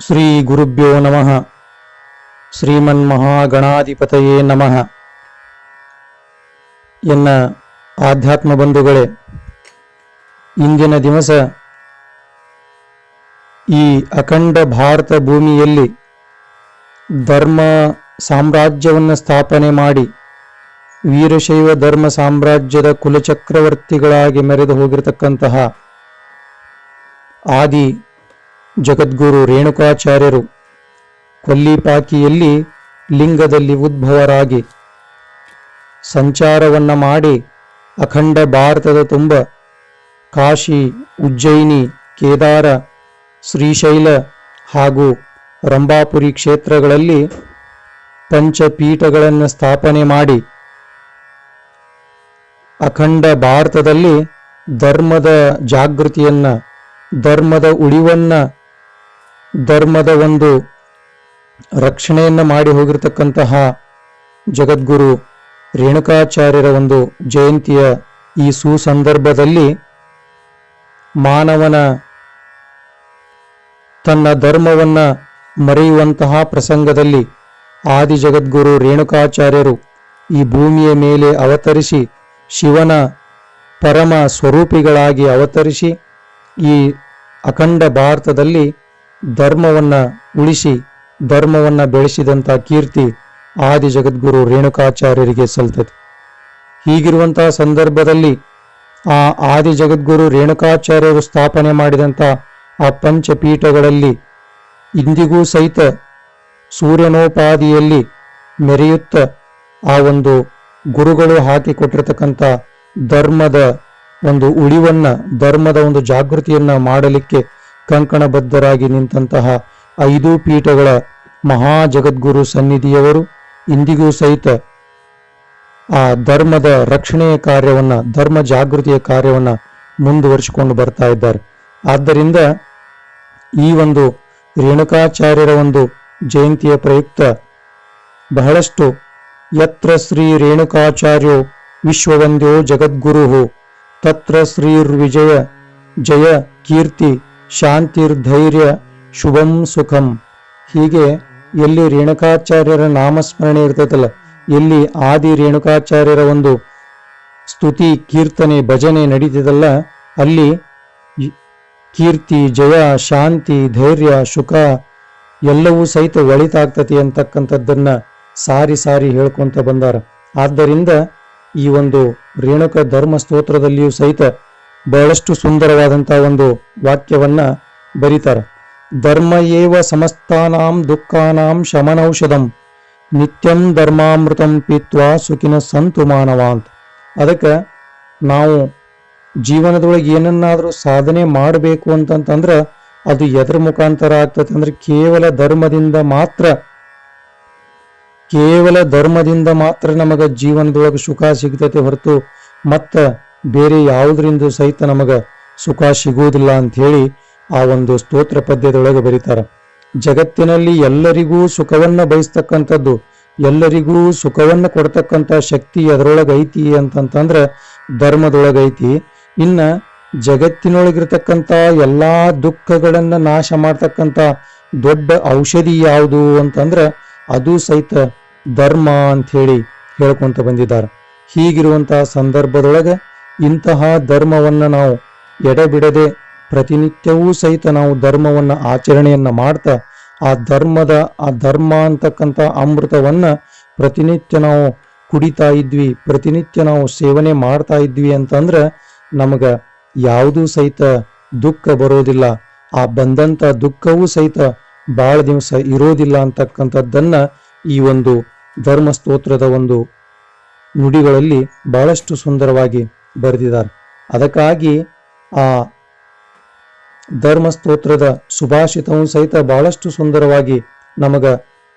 ಶ್ರೀ ಗುರುಭ್ಯೋ ನಮಃ. ಶ್ರೀಮನ್ ಶ್ರೀಮನ್ಮಹಾಗಣಾಧಿಪತಯೇ ನಮಃ. ಎನ್ನ ಆಧ್ಯಾತ್ಮ ಬಂಧುಗಳೇ, ಇಂದಿನ ದಿವಸ ಈ ಅಖಂಡ ಭಾರತ ಭೂಮಿಯಲ್ಲಿ ಧರ್ಮ ಸಾಮ್ರಾಜ್ಯವನ್ನು ಸ್ಥಾಪನೆ ಮಾಡಿ ವೀರಶೈವ ಧರ್ಮ ಸಾಮ್ರಾಜ್ಯದ ಕುಲಚಕ್ರವರ್ತಿಗಳಾಗಿ ಮೆರೆದು ಹೋಗಿರತಕ್ಕಂತಹ ಆದಿ ಜಗದ್ಗುರು ರೇಣುಕಾಚಾರ್ಯರು ಕೊಲ್ಲಿಪಾಕಿಯಲ್ಲಿ ಲಿಂಗದಲ್ಲಿ ಉದ್ಭವರಾಗಿ ಸಂಚಾರವನ್ನ ಮಾಡಿ ಅಖಂಡ ಭಾರತದ ತುಂಬ ಕಾಶಿ, ಉಜ್ಜಯಿನಿ, ಕೇದಾರ, ಶ್ರೀಶೈಲ ಹಾಗೂ ರಂಭಾಪುರಿ ಕ್ಷೇತ್ರಗಳಲ್ಲಿ ಪಂಚಪೀಠಗಳನ್ನು ಸ್ಥಾಪನೆ ಮಾಡಿ ಅಖಂಡ ಭಾರತದಲ್ಲಿ ಧರ್ಮದ ಜಾಗೃತಿಯನ್ನ, ಧರ್ಮದ ಉಳಿವನ್ನ ಧರ್ಮದ ಒಂದು ರಕ್ಷಣೆಯನ್ನು ಮಾಡಿ ಹೋಗಿರತಕ್ಕಂತಹ ಜಗದ್ಗುರು ರೇಣುಕಾಚಾರ್ಯರ ಒಂದು ಜಯಂತಿಯ ಈ ಸುಸಂದರ್ಭದಲ್ಲಿ ಮಾನವನ ತನ್ನ ಧರ್ಮವನ್ನ ಮರೆಯುವಂತಹ ಪ್ರಸಂಗದಲ್ಲಿ ಆದಿ ಜಗದ್ಗುರು ರೇಣುಕಾಚಾರ್ಯರು ಈ ಭೂಮಿಯ ಮೇಲೆ ಅವತರಿಸಿ ಶಿವನ ಪರಮ ಸ್ವರೂಪಿಗಳಾಗಿ ಅವತರಿಸಿ ಈ ಅಖಂಡ ಭಾರತದಲ್ಲಿ ಧರ್ಮವನ್ನ ಉಳಿಸಿ, ಧರ್ಮವನ್ನ ಬೆಳೆಸಿದಂಥ ಕೀರ್ತಿ ಆದಿ ಜಗದ್ಗುರು ರೇಣುಕಾಚಾರ್ಯರಿಗೆ ಸಲ್ತದೆ. ಹೀಗಿರುವಂತಹ ಸಂದರ್ಭದಲ್ಲಿ ಆ ಆದಿ ಜಗದ್ಗುರು ರೇಣುಕಾಚಾರ್ಯರು ಸ್ಥಾಪನೆ ಮಾಡಿದಂಥ ಆ ಪಂಚಪೀಠಗಳಲ್ಲಿ ಇಂದಿಗೂ ಸಹಿತ ಸೂರ್ಯನೋಪಾದಿಯಲ್ಲಿ ಮೆರೆಯುತ್ತ ಆ ಒಂದು ಗುರುಗಳು ಹಾಕಿಕೊಟ್ಟಿರತಕ್ಕಂಥ ಧರ್ಮದ ಒಂದು ಉಳಿವನ್ನ, ಧರ್ಮದ ಒಂದು ಜಾಗೃತಿಯನ್ನ ಮಾಡಲಿಕ್ಕೆ ಕಂಕಣಬದ್ಧರಾಗಿ ನಿಂತಹ ಐದು ಪೀಠಗಳ ಮಹಾ ಜಗದ್ಗುರು ಸನ್ನಿಧಿಯವರು ಇಂದಿಗೂ ಸಹಿತ ಆ ಧರ್ಮದ ರಕ್ಷಣೆಯ ಕಾರ್ಯವನ್ನ, ಧರ್ಮ ಜಾಗೃತಿಯ ಕಾರ್ಯವನ್ನ ಮುಂದುವರಿಸಿಕೊಂಡು ಬರ್ತಾ ಇದ್ದಾರೆ. ಆದ್ದರಿಂದ ಈ ಒಂದು ರೇಣುಕಾಚಾರ್ಯರ ಒಂದು ಜಯಂತಿಯ ಪ್ರಯುಕ್ತ ಬಹಳಷ್ಟು ಯತ್ರ ಶ್ರೀ ರೇಣುಕಾಚಾರ್ಯೋ ವಿಶ್ವವಂದ್ಯೋ ಜಗದ್ಗುರು ತತ್ರ ಶ್ರೀರ್ವಿಜಯ ಜಯ ಕೀರ್ತಿ ಶಾಂತಿರ್ಧೈರ್ಯ, ಶುಭಂ ಸುಖಂ. ಹೀಗೆ ಎಲ್ಲಿ ರೇಣುಕಾಚಾರ್ಯರ ನಾಮಸ್ಮರಣೆ ಇರ್ತದಲ್ಲ ಎಲ್ಲಿ ಆದಿ ರೇಣುಕಾಚಾರ್ಯರ ಒಂದು ಸ್ತುತಿ, ಕೀರ್ತನೆ, ಭಜನೆ ನಡೀತದಲ್ಲ, ಅಲ್ಲಿ ಕೀರ್ತಿ, ಜಯ, ಶಾಂತಿ, ಧೈರ್ಯ, ಸುಖ ಎಲ್ಲವೂ ಸಹಿತ ಒಳಿತಾಗ್ತತಿ ಅಂತಕ್ಕಂಥದ್ದನ್ನ ಸಾರಿ ಸಾರಿ ಹೇಳ್ಕೊಂತ ಬಂದಾರ. ಆದ್ದರಿಂದ ಈ ಒಂದು ರೇಣುಕ ಧರ್ಮ ಸ್ತೋತ್ರದಲ್ಲಿಯೂ ಸಹಿತ ಬಹಳಷ್ಟು ಸುಂದರವಾದಂತಹ ಒಂದು ವಾಕ್ಯವನ್ನ ಬರೀತಾರೆ. ಧರ್ಮ ಏವ ಸಮಸ್ತಾನಾಂ ದುಃಖಾನಾಂ ಶಮನೌಷಧಂ ನಿತ್ಯಂ ಧರ್ಮಾಮೃತಂ ಪೀತ್ವಾ ಸುಖಿನ ಸಂತು ಮಾನವ ಅದಕ್ಕೆ ನಾವು ಜೀವನದೊಳಗೆ ಏನನ್ನಾದರೂ ಸಾಧನೆ ಮಾಡಬೇಕು ಅಂತಂತಂದ್ರೆ ಅದು ಎದ್ರ ಮುಖಾಂತರ ಆಗ್ತದೆ ಅಂದ್ರೆ ಕೇವಲ ಧರ್ಮದಿಂದ ಮಾತ್ರ, ಕೇವಲ ಧರ್ಮದಿಂದ ಮಾತ್ರ ನಮಗೆ ಜೀವನದೊಳಗೆ ಸುಖ ಸಿಗ್ತೈತೆ ಹೊರತು ಮತ್ತ ಬೇರೆ ಯಾವುದರಿಂದ ಸಹಿತ ನಮಗೆ ಸುಖ ಸಿಗುವುದಿಲ್ಲ ಅಂತ ಹೇಳಿ ಆ ಒಂದು ಸ್ತೋತ್ರ ಪದ್ಯದೊಳಗೆ ಬರೀತಾರೆ. ಜಗತ್ತಿನಲ್ಲಿ ಎಲ್ಲರಿಗೂ ಸುಖವನ್ನು ಬಯಸ್ತಕ್ಕಂಥದ್ದು, ಎಲ್ಲರಿಗೂ ಸುಖವನ್ನು ಕೊಡ್ತಕ್ಕಂಥ ಶಕ್ತಿ ಅದರೊಳಗೆ ಐತಿ ಅಂತಂತಂದ್ರ ಧರ್ಮದೊಳಗೈತಿ. ಇನ್ನ ಜಗತ್ತಿನೊಳಗಿರ್ತಕ್ಕಂಥ ಎಲ್ಲಾ ದುಃಖಗಳನ್ನು ನಾಶ ಮಾಡ್ತಕ್ಕಂಥ ದೊಡ್ಡ ಔಷಧಿ ಯಾವುದು ಅಂತಂದ್ರೆ ಅದು ಸಹಿತ ಧರ್ಮ ಅಂತ ಹೇಳಿ ಹೇಳ್ಕೊಂತ ಬಂದಿದ್ದಾರೆ. ಹೀಗಿರುವಂತಹ ಸಂದರ್ಭದೊಳಗೆ ಇಂತಹ ಧರ್ಮವನ್ನು ನಾವು ಎಡೆಬಿಡದೆ ಪ್ರತಿನಿತ್ಯವೂ ಸಹಿತ ನಾವು ಧರ್ಮವನ್ನು ಆಚರಣೆಯನ್ನು ಮಾಡ್ತಾ, ಆ ಧರ್ಮದ, ಆ ಧರ್ಮ ಅಂತಕ್ಕಂಥ ಅಮೃತವನ್ನು ಪ್ರತಿನಿತ್ಯ ನಾವು ಕುಡಿತಾ ಇದ್ವಿ, ಪ್ರತಿನಿತ್ಯ ನಾವು ಸೇವನೆ ಮಾಡ್ತಾ ಇದ್ವಿ ಅಂತಂದ್ರೆ ನಮಗೆ ಯಾವುದೂ ಸಹಿತ ದುಃಖ ಬರೋದಿಲ್ಲ. ಆ ಬಂದಂಥ ದುಃಖವೂ ಸಹಿತ ಬಹಳ ದಿವಸ ಇರೋದಿಲ್ಲ ಅಂತಕ್ಕಂಥದ್ದನ್ನ ಈ ಒಂದು ಧರ್ಮ ಸ್ತೋತ್ರದ ಒಂದು ನುಡಿಗಳಲ್ಲಿ ಬಹಳಷ್ಟು ಸುಂದರವಾಗಿ ಬರೆದಿದ್ದಾರೆ. ಅದಕ್ಕಾಗಿ ಆ ಧರ್ಮ ಸ್ತೋತ್ರದ ಸುಭಾಷಿತವು ಸಹಿತ ಬಹಳಷ್ಟು ಸುಂದರವಾಗಿ ನಮಗ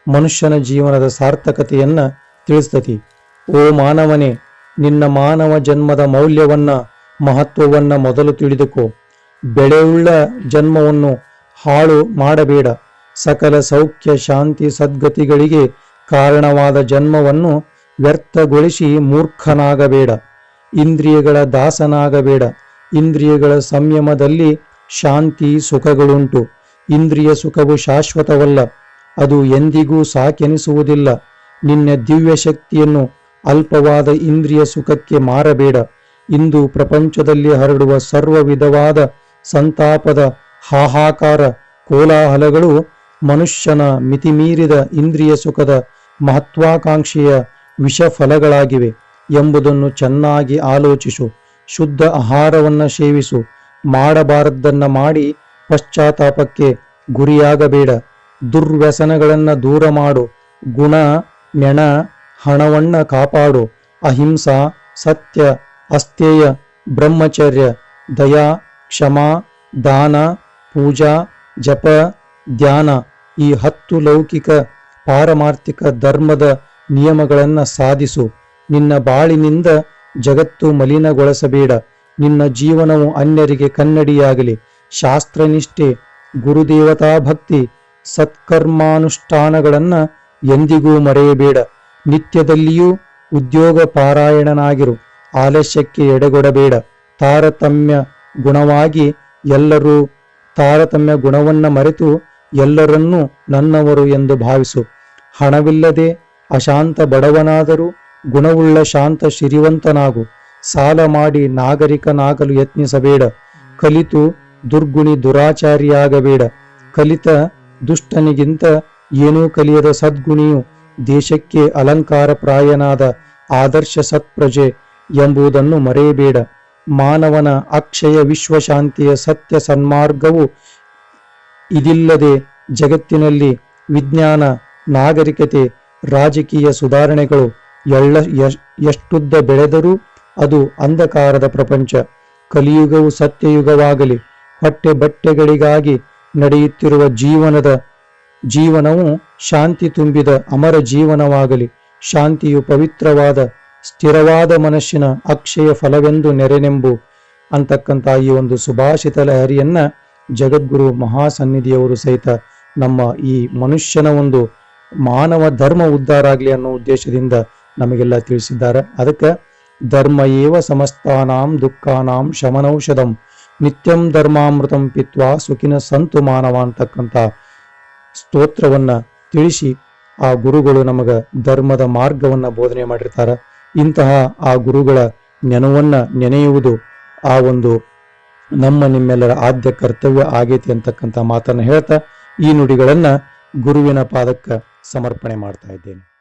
ಮನುಷ್ಯನ ಜೀವನದ ಸಾರ್ಥಕತೆಯನ್ನ ತಿಳಿಸ್ತತಿ. ಓ ಮಾನವನೇ, ನಿನ್ನ ಮಾನವ ಜನ್ಮದ ಮೌಲ್ಯವನ್ನ, ಮಹತ್ವವನ್ನ ಮೊದಲು ತಿಳಿದುಕೋ. ಬೆಳೆಯುಳ್ಳ ಜನ್ಮವನ್ನು ಹಾಳು ಮಾಡಬೇಡ. ಸಕಲ ಸೌಖ್ಯ, ಶಾಂತಿ, ಸದ್ಗತಿಗಳಿಗೆ ಕಾರಣವಾದ ಜನ್ಮವನ್ನು ವ್ಯರ್ಥಗೊಳಿಸಿ ಮೂರ್ಖನಾಗಬೇಡ. ಇಂದ್ರಿಯಗಳ ದಾಸನಾಗಬೇಡ. ಇಂದ್ರಿಯಗಳ ಸಂಯಮದಲ್ಲಿ ಶಾಂತಿ ಸುಖಗಳುಂಟು. ಇಂದ್ರಿಯ ಸುಖವು ಶಾಶ್ವತವಲ್ಲ. ಅದು ಎಂದಿಗೂ ಸಾಕೆನಿಸುವುದಿಲ್ಲ. ನಿನ್ನ ದಿವ್ಯ ಶಕ್ತಿಯನ್ನು ಅಲ್ಪವಾದ ಇಂದ್ರಿಯ ಸುಖಕ್ಕೆ ಮಾರಬೇಡ. ಇಂದು ಪ್ರಪಂಚದಲ್ಲಿ ಹರಡುವ ಸರ್ವ ವಿಧವಾದ ಸಂತಾಪದ ಹಾಹಾಕಾರ ಕೋಲಾಹಲಗಳು ಮನುಷ್ಯನ ಮಿತಿಮೀರಿದ ಇಂದ್ರಿಯ ಸುಖದ ಮಹತ್ವಾಕಾಂಕ್ಷೆಯ ವಿಷಫಲಗಳಾಗಿವೆ. ಎಂಬುದನ್ನು ಚೆನ್ನಾಗಿ ಆಲೋಚಿಸು. ಶುದ್ಧ ಆಹಾರವನ್ನು ಸೇವಿಸು. ಮಾಡಬಾರದ್ದನ್ನ ಮಾಡಿ ಪಶ್ಚಾತ್ತಾಪಕ್ಕೆ ಗುರಿಯಾಗಬೇಡ. ದುರ್ವ್ಯಸನಗಳನ್ನು ದೂರ ಮಾಡು. ಗುಣ ನೆಣ ಹಣವನ್ನ ಕಾಪಾಡು. ಅಹಿಂಸಾ, ಸತ್ಯ, ಅಸ್ಥೇಯ, ಬ್ರಹ್ಮಚರ್ಯ, ದಯಾ, ಕ್ಷಮಾ, ದಾನ, ಪೂಜಾ, ಜಪ, ಧ್ಯಾನ ಈ ಹತ್ತು ಲೌಕಿಕ, ಪಾರಮಾರ್ಥಿಕ ಧರ್ಮದ ನಿಯಮಗಳನ್ನು ಸಾಧಿಸು. ನಿನ್ನ ಬಾಳಿನಿಂದ ಜಗತ್ತು ಮಲಿನಗೊಳಿಸಬೇಡ. ನಿನ್ನ ಜೀವನವು ಅನ್ಯರಿಗೆ ಕನ್ನಡಿಯಾಗಲಿ. ಶಾಸ್ತ್ರನಿಷ್ಠೆ ಗುರುದೇವತಾ ಭಕ್ತಿ ಸತ್ಕರ್ಮಾನುಷ್ಠಾನಗಳನ್ನ ಎಂದಿಗೂ ಮರೆಯಬೇಡ. ನಿತ್ಯದಲ್ಲಿಯೂ ಉದ್ಯೋಗ ಪಾರಾಯಣನಾಗಿರು ಆಲಸ್ಯಕ್ಕೆ ಎಡೆಗೊಡಬೇಡ. ತಾರತಮ್ಯ ಗುಣವಾಗಿ ಎಲ್ಲರೂ ತಾರತಮ್ಯ ಗುಣವನ್ನ ಮರೆತು ಎಲ್ಲರನ್ನೂ ನನ್ನವರು ಎಂದು ಭಾವಿಸು. ಹಣವಿಲ್ಲದೆ ಅಶಾಂತ ಬಡವನಾದರೂ ಗುಣವುಳ್ಳ ಶಾಂತ ಶಿರಿವಂತನಾಗು. ಸಾಲ ಮಾಡಿ ನಾಗರಿಕನಾಗಲು ಯತ್ನಿಸಬೇಡ. ಕಲಿತು ದುರ್ಗುಣಿ ದುರಾಚಾರಿಯಾಗಬೇಡ. ಕಲಿತ ದುಷ್ಟನಿಗಿಂತ ಏನೂ ಕಲಿಯದ ಸದ್ಗುಣಿಯು ದೇಶಕ್ಕೆ ಅಲಂಕಾರ ಪ್ರಾಯನಾದ ಆದರ್ಶ ಸತ್ಪ್ರಜೆ ಎಂಬುದನ್ನು ಮರೆಯಬೇಡ. ಮಾನವನ ಅಕ್ಷಯ ವಿಶ್ವಶಾಂತಿಯ ಸತ್ಯ ಸನ್ಮಾರ್ಗವು ಇದಿಲ್ಲದೆ ಜಗತ್ತಿನಲ್ಲಿ ವಿಜ್ಞಾನ, ನಾಗರಿಕತೆ, ರಾಜಕೀಯ ಸುಧಾರಣೆಗಳು ಎಳ್ಳ ಎಷ್ಟುದ್ದ ಬೆಳೆದರೂ ಅದು ಅಂಧಕಾರದ ಪ್ರಪಂಚ. ಕಲಿಯುಗವು ಸತ್ಯಯುಗವಾಗಲಿ ಹೊಟ್ಟೆ ಬಟ್ಟೆಗಳಿಗಾಗಿ ನಡೆಯುತ್ತಿರುವ ಜೀವನದ ಜೀವನವು ಶಾಂತಿ ತುಂಬಿದ ಅಮರ ಜೀವನವಾಗಲಿ, ಶಾಂತಿಯು ಪವಿತ್ರವಾದ, ಸ್ಥಿರವಾದ ಮನಸ್ಸಿನ ಅಕ್ಷಯ ಫಲವೆಂದು ನೆರೆನೆಂಬು. ಅಂತಕ್ಕಂಥ ಈ ಒಂದು ಸುಭಾಷಿತ ಲಹರಿಯನ್ನ ಜಗದ್ಗುರು ಮಹಾಸನ್ನಿಧಿಯವರು ಸಹಿತ ನಮ್ಮ ಈ ಮನುಷ್ಯನ ಒಂದು ಮಾನವ ಧರ್ಮ ಉದ್ಧಾರ ಆಗಲಿ ಅನ್ನೋ ಉದ್ದೇಶದಿಂದ ನಮಗೆಲ್ಲ ತಿಳಿಸಿದ್ದಾರೆ. ಅದಕ್ಕೆ ಧರ್ಮ ಏವ ಸಮಸ್ತಾನಾಂ ದುಃಖಾನಾಂ ಶಮನೌಷಧಂ ನಿತ್ಯಂ ಧರ್ಮಾಮೃತಂ ಪಿತ್ವ ಸುಖಿನ ಸಂತು ಮಾನವ ಅಂತಕ್ಕಂಥ ಸ್ತೋತ್ರವನ್ನ ತಿಳಿಸಿ ಆ ಗುರುಗಳು ನಮಗ ಧರ್ಮದ ಮಾರ್ಗವನ್ನ ಬೋಧನೆ ಮಾಡಿರ್ತಾರೆ. ಇಂತಹ ಆ ಗುರುಗಳ ನೆನವನ್ನ ನೆನೆಯುವುದು ಆ ಒಂದು ನಮ್ಮ ನಿಮ್ಮೆಲ್ಲರ ಆದ್ಯ ಕರ್ತವ್ಯ ಆಗೈತಿ ಅಂತಕ್ಕಂಥ ಮಾತನ್ನು ಹೇಳ್ತಾ ಈ ನುಡಿಗಳನ್ನ ಗುರುವಿನ ಪಾದಕ್ಕೆ ಸಮರ್ಪಣೆ ಮಾಡ್ತಾ ಇದ್ದೇನೆ.